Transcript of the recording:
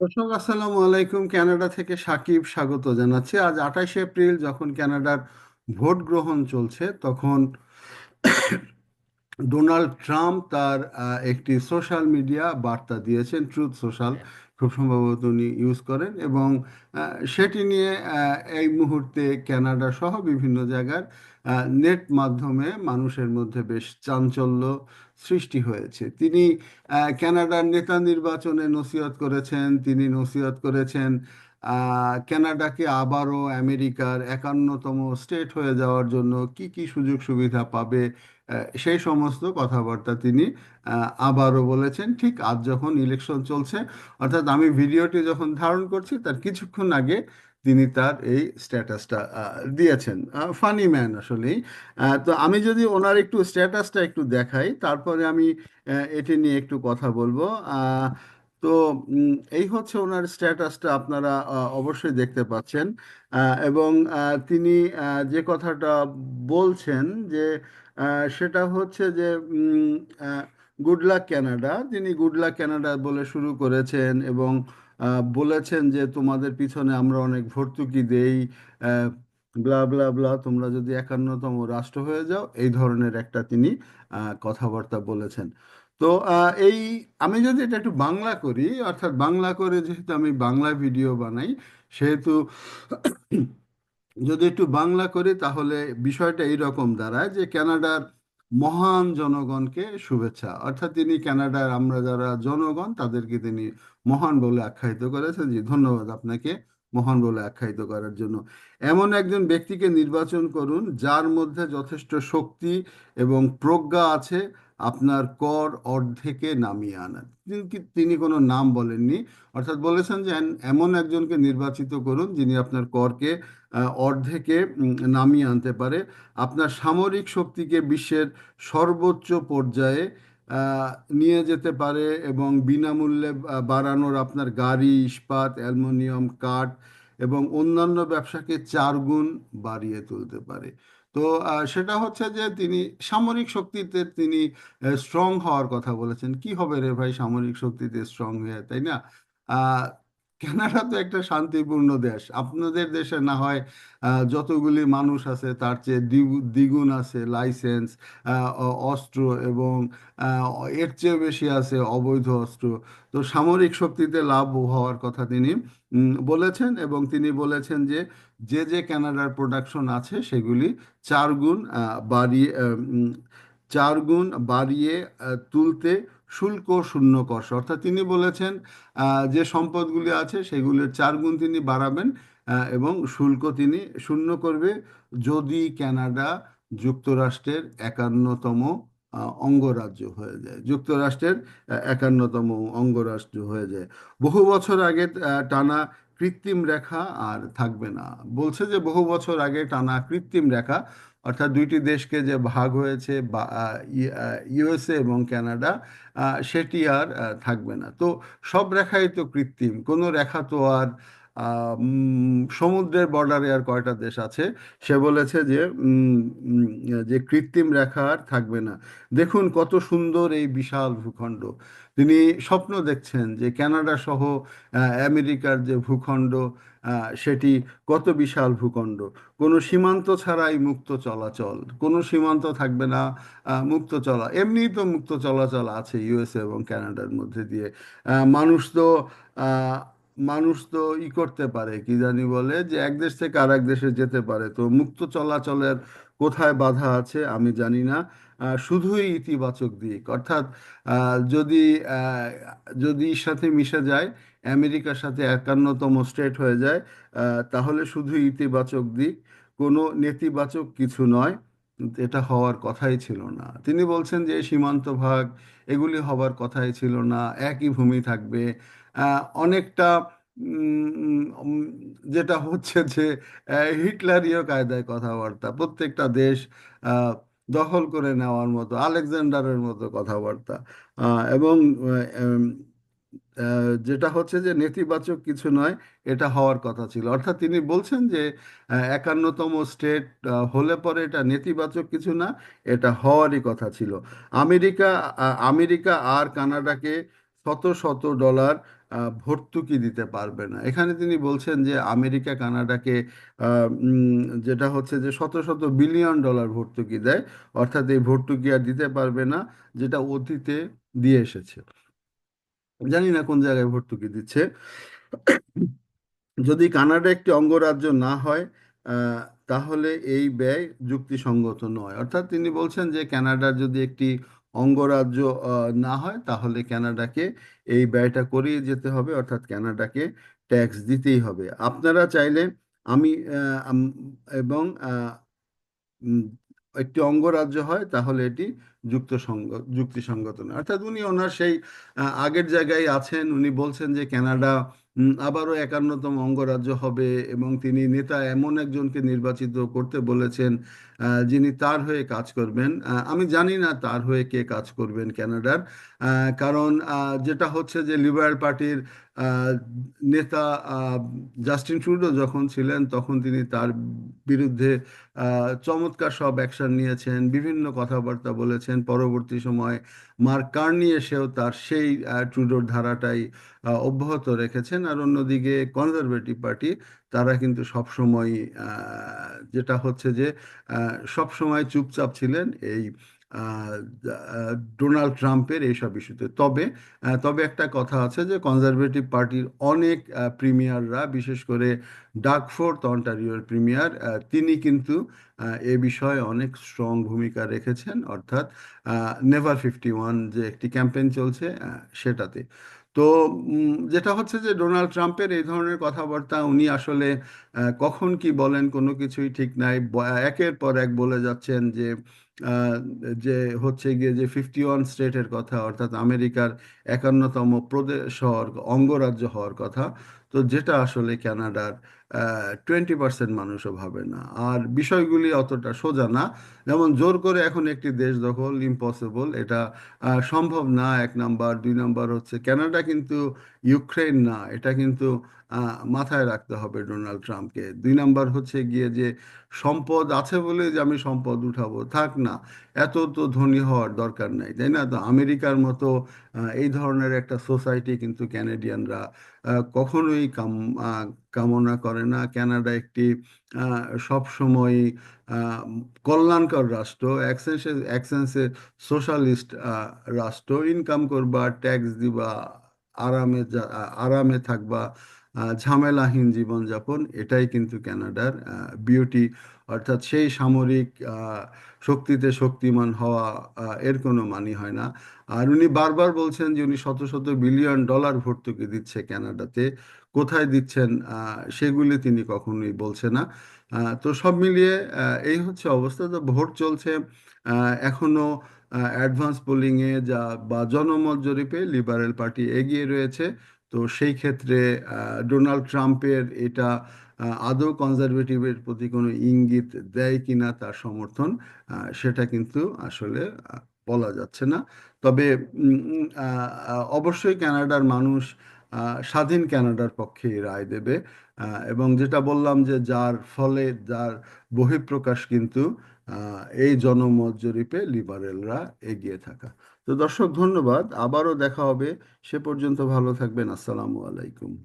দর্শক আসসালামু আলাইকুম। কানাডা থেকে সাকিব স্বাগত জানাচ্ছি। আজ আঠাশে এপ্রিল যখন কানাডার ভোট গ্রহণ চলছে, তখন ডোনাল্ড ট্রাম্প তার একটি সোশ্যাল মিডিয়া বার্তা দিয়েছেন, ট্রুথ সোশ্যাল। খুব সম্ভবত উনি ইউজ করেন এবং সেটি নিয়ে এই মুহূর্তে ক্যানাডা সহ বিভিন্ন জায়গার নেট মাধ্যমে মানুষের মধ্যে বেশ চাঞ্চল্য সৃষ্টি হয়েছে। তিনি আহ, কানাডার নেতা নির্বাচনে নসিহত করেছেন তিনি নসিহত করেছেন আহ, কানাডাকে আবারও আমেরিকার একান্নতম স্টেট হয়ে যাওয়ার জন্য কি কি সুযোগ সুবিধা পাবে সেই সমস্ত কথাবার্তা তিনি আবারও বলেছেন। ঠিক আজ যখন ইলেকশন চলছে অর্থাৎ আমি ভিডিওটি যখন ধারণ করছি তার কিছুক্ষণ আগে তিনি তার এই স্ট্যাটাসটা দিয়েছেন। ফানি ম্যান আসলেই। তো আমি যদি ওনার একটু স্ট্যাটাসটা একটু দেখাই, তারপরে আমি এটি নিয়ে একটু কথা বলব। তো এই হচ্ছে ওনার স্ট্যাটাসটা আপনারা অবশ্যই দেখতে পাচ্ছেন। এবং তিনি যে কথাটা বলছেন যে সেটা হচ্ছে যে গুড লাক কানাডা তিনি গুড লাক কানাডা বলে শুরু করেছেন এবং বলেছেন যে তোমাদের পিছনে আমরা অনেক ভর্তুকি দেই ব্লা ব্লা ব্লা তোমরা যদি একান্নতম রাষ্ট্র হয়ে যাও, এই ধরনের একটা তিনি কথাবার্তা বলেছেন। তো এই, আমি যদি এটা একটু বাংলা করি, অর্থাৎ বাংলা করে যেহেতু আমি বাংলা ভিডিও বানাই, সেহেতু যদি একটু বাংলা করি, তাহলে বিষয়টা এইরকম দাঁড়ায় যে কানাডার মহান জনগণকে শুভেচ্ছা। অর্থাৎ তিনি কানাডার আমরা যারা জনগণ, তাদেরকে তিনি মহান বলে আখ্যায়িত করেছেন জি ধন্যবাদ আপনাকে মহান বলে আখ্যায়িত করার জন্য। এমন একজন ব্যক্তিকে নির্বাচন করুন যার মধ্যে যথেষ্ট শক্তি এবং প্রজ্ঞা আছে। আপনার কর অর্ধেকে নামিয়ে আনার তিনি কোনো নাম বলেননি। অর্থাৎ বলেছেন যে এমন একজনকে নির্বাচিত করুন যিনি আপনার করকে অর্ধেকে নামিয়ে আনতে পারে। আপনার সামরিক শক্তিকে বিশ্বের সর্বোচ্চ পর্যায়ে নিয়ে যেতে পারে এবং বিনামূল্যে বাড়ানোর আপনার গাড়ি, ইস্পাত, অ্যালুমিনিয়াম, কাঠ এবং অন্যান্য ব্যবসাকে চার গুণ বাড়িয়ে তুলতে পারে। তো সেটা হচ্ছে যে তিনি সামরিক শক্তিতে তিনি স্ট্রং হওয়ার কথা বলেছেন। কি হবে রে ভাই সামরিক শক্তিতে স্ট্রং হয়ে, তাই না? কানাডা তো একটা শান্তিপূর্ণ দেশ। আপনাদের দেশে না হয় যতগুলি মানুষ আছে তার চেয়ে দ্বিগু- দ্বিগুণ আছে লাইসেন্স অস্ত্র এবং এর চেয়ে বেশি আছে অবৈধ অস্ত্র। তো সামরিক শক্তিতে লাভ হওয়ার কথা তিনি বলেছেন এবং তিনি বলেছেন যে যে যে কানাডার প্রোডাকশন আছে সেগুলি চার গুণ বাড়িয়ে চার গুণ বাড়িয়ে তুলতে শুল্ক শূন্য কর অর্থাৎ তিনি বলেছেন যে সম্পদগুলি আছে সেগুলির চার গুণ তিনি বাড়াবেন এবং শুল্ক তিনি শূন্য করবে যদি কানাডা যুক্তরাষ্ট্রের একান্নতম অঙ্গরাজ্য হয়ে যায়। যুক্তরাষ্ট্রের একান্নতম অঙ্গরাজ্য হয়ে যায়। বহু বছর আগে টানা কৃত্রিম রেখা আর থাকবে না। বলছে যে বহু বছর আগে টানা কৃত্রিম রেখা অর্থাৎ দুইটি দেশকে যে ভাগ হয়েছে ইউএসএ এবং ক্যানাডা সেটি আর থাকবে না। তো সব রেখাই তো কৃত্রিম। কোনো রেখা তো আর সমুদ্রের বর্ডারে আর কয়টা দেশ আছে? সে বলেছে যে যে কৃত্রিম রেখা আর থাকবে না। দেখুন কত সুন্দর এই বিশাল ভূখণ্ড। তিনি স্বপ্ন দেখছেন যে কানাডা সহ আমেরিকার যে ভূখণ্ড সেটি কত বিশাল ভূখণ্ড। কোনো সীমান্ত ছাড়াই মুক্ত চলাচল। কোনো সীমান্ত থাকবে না মুক্ত চলা। এমনিই তো মুক্ত চলাচল আছে ইউএসএ এবং কানাডার মধ্যে দিয়ে। মানুষ তো মানুষ তো ই করতে পারে, কি জানি বলে, যে এক দেশ থেকে আর এক দেশে যেতে পারে। তো মুক্ত চলাচলের কোথায় বাধা আছে আমি জানি না। শুধুই ইতিবাচক দিক। অর্থাৎ যদি যদি সাথে মিশে যায়, আমেরিকার সাথে একান্নতম স্টেট হয়ে যায় তাহলে শুধু ইতিবাচক দিক, কোনো নেতিবাচক কিছু নয়, এটা হওয়ার কথাই ছিল না। তিনি বলছেন যে সীমান্ত ভাগ, এগুলি হবার কথাই ছিল না, একই ভূমি থাকবে অনেকটা যেটা হচ্ছে যে হিটলারীয় কায়দায় কথাবার্তা। প্রত্যেকটা দেশ দখল করে নেওয়ার মতো, আলেকজান্ডারের মতো কথাবার্তা। এবং যেটা হচ্ছে যে, নেতিবাচক কিছু নয়, এটা হওয়ার কথা ছিল। অর্থাৎ তিনি বলছেন যে একান্নতম স্টেট হলে পরে এটা নেতিবাচক কিছু না, এটা হওয়ারই কথা ছিল। আমেরিকা আমেরিকা আর কানাডাকে শত শত ডলার ভর্তুকি দিতে পারবে না। এখানে তিনি বলছেন যে আমেরিকা, কানাডাকে যেটা হচ্ছে যে শত শত বিলিয়ন ডলার ভর্তুকি দেয়, অর্থাৎ এই ভর্তুকি আর দিতে পারবে না, যেটা অতীতে দিয়ে এসেছে। জানি না কোন জায়গায় ভর্তুকি দিচ্ছে। যদি কানাডা একটি অঙ্গরাজ্য না হয় তাহলে এই ব্যয় যুক্তিসঙ্গত নয়। অর্থাৎ তিনি বলছেন যে কানাডার যদি একটি অঙ্গরাজ্য না হয় তাহলে ক্যানাডাকে এই ব্যয়টা করিয়ে যেতে হবে, অর্থাৎ ক্যানাডাকে ট্যাক্স দিতেই হবে। আপনারা চাইলে আমি এবং একটি অঙ্গরাজ্য হয়, তাহলে এটি যুক্তসঙ্গ যুক্তিসঙ্গত নয়। অর্থাৎ উনি ওনার সেই আগের জায়গায় আছেন উনি বলছেন যে উম, আবারও একান্নতম অঙ্গরাজ্য হবে এবং তিনি নেতা এমন একজনকে নির্বাচিত করতে বলেছেন যিনি তার হয়ে কাজ করবেন। আমি জানি না তার হয়ে কে কাজ করবেন ক্যানাডার কারণ যেটা হচ্ছে যে লিবারেল পার্টির নেতা জাস্টিন ট্রুডো যখন ছিলেন তখন তিনি তার বিরুদ্ধে চমৎকার সব অ্যাকশন নিয়েছেন বিভিন্ন কথাবার্তা বলেছেন। পরবর্তী সময়ে মার্ক কার্নি এসেও তার সেই ট্রুডোর ধারাটাই অব্যাহত রেখেছেন। আর অন্যদিকে কনজারভেটিভ পার্টি, তারা কিন্তু সবসময় যেটা হচ্ছে যে সব সময় চুপচাপ ছিলেন এই ডোনাল্ড ট্রাম্পের এইসব ইস্যুতে। তবে তবে একটা কথা আছে যে, কনজারভেটিভ পার্টির অনেক প্রিমিয়াররা, বিশেষ করে ডাকফোর্থ অন্টারিওর প্রিমিয়ার তিনি কিন্তু এ বিষয়ে অনেক স্ট্রং ভূমিকা রেখেছেন, অর্থাৎ নেভার ফিফটি ওয়ান যে একটি ক্যাম্পেইন চলছে সেটাতে। তো যেটা হচ্ছে যে ডোনাল্ড ট্রাম্পের এই ধরনের কথাবার্তা উনি আসলে কখন কি বলেন কোনো কিছুই ঠিক নাই। একের পর এক বলে যাচ্ছেন যে যে হচ্ছে গিয়ে যে ফিফটি ওয়ান স্টেটের কথা, অর্থাৎ আমেরিকার একান্নতম প্রদেশ হওয়ার অঙ্গরাজ্য হওয়ার কথা। তো যেটা আসলে কানাডার টোয়েন্টি পার্সেন্ট মানুষও ভাবে না। আর বিষয়গুলি অতটা সোজা না। যেমন জোর করে এখন একটি দেশ দখল ইম্পসিবল এটা সম্ভব না, এক নাম্বার। দুই নাম্বার হচ্ছে কানাডা কিন্তু ইউক্রেন না, এটা কিন্তু মাথায় রাখতে হবে ডোনাল্ড ট্রাম্পকে দুই নাম্বার হচ্ছে গিয়ে যে সম্পদ আছে বলে যে আমি সম্পদ উঠাবো, থাক না, এত তো ধনী হওয়ার দরকার নাই, তাই না? তো আমেরিকার মতো এই ধরনের একটা সোসাইটি কিন্তু ক্যানেডিয়ানরা কখনোই কাম কামনা করে না। কানাডা একটি সব সময় কল্যাণকর রাষ্ট্র অ্যাকসেন্সে অ্যাকসেন্সে সোশ্যালিস্ট রাষ্ট্র। ইনকাম করবা ট্যাক্স দিবা, আরামে আরামে থাকবা। ঝামেলাহীন জীবনযাপন, এটাই কিন্তু কানাডার বিউটি অর্থাৎ সেই সামরিক শক্তিতে শক্তিমান হওয়া এর কোনো মানি হয় না। আর উনি বারবার বলছেন যে উনি শত শত বিলিয়ন ডলার ভর্তুকি দিচ্ছে কানাডাতে কোথায় দিচ্ছেন সেগুলি তিনি কখনোই বলছে না। তো সব মিলিয়ে এই হচ্ছে অবস্থা। তো ভোট চলছে এখনও অ্যাডভান্স পোলিংয়ে যা বা জনমত জরিপে লিবারেল পার্টি এগিয়ে রয়েছে। তো সেই ক্ষেত্রে ডোনাল্ড ট্রাম্পের এটা আদৌ কনজারভেটিভের প্রতি কোনো ইঙ্গিত দেয় কিনা তার সমর্থন সেটা কিন্তু আসলে বলা যাচ্ছে না। তবে অবশ্যই কানাডার মানুষ স্বাধীন কানাডার পক্ষেই রায় দেবে এবং যেটা বললাম যে যার ফলে যার বহিঃপ্রকাশ কিন্তু এই জনমত জরিপে লিবারেলরা এগিয়ে থাকা। তো দর্শক, ধন্যবাদ। আবারও দেখা হবে। সে পর্যন্ত ভালো থাকবেন। আসসালামু আলাইকুম।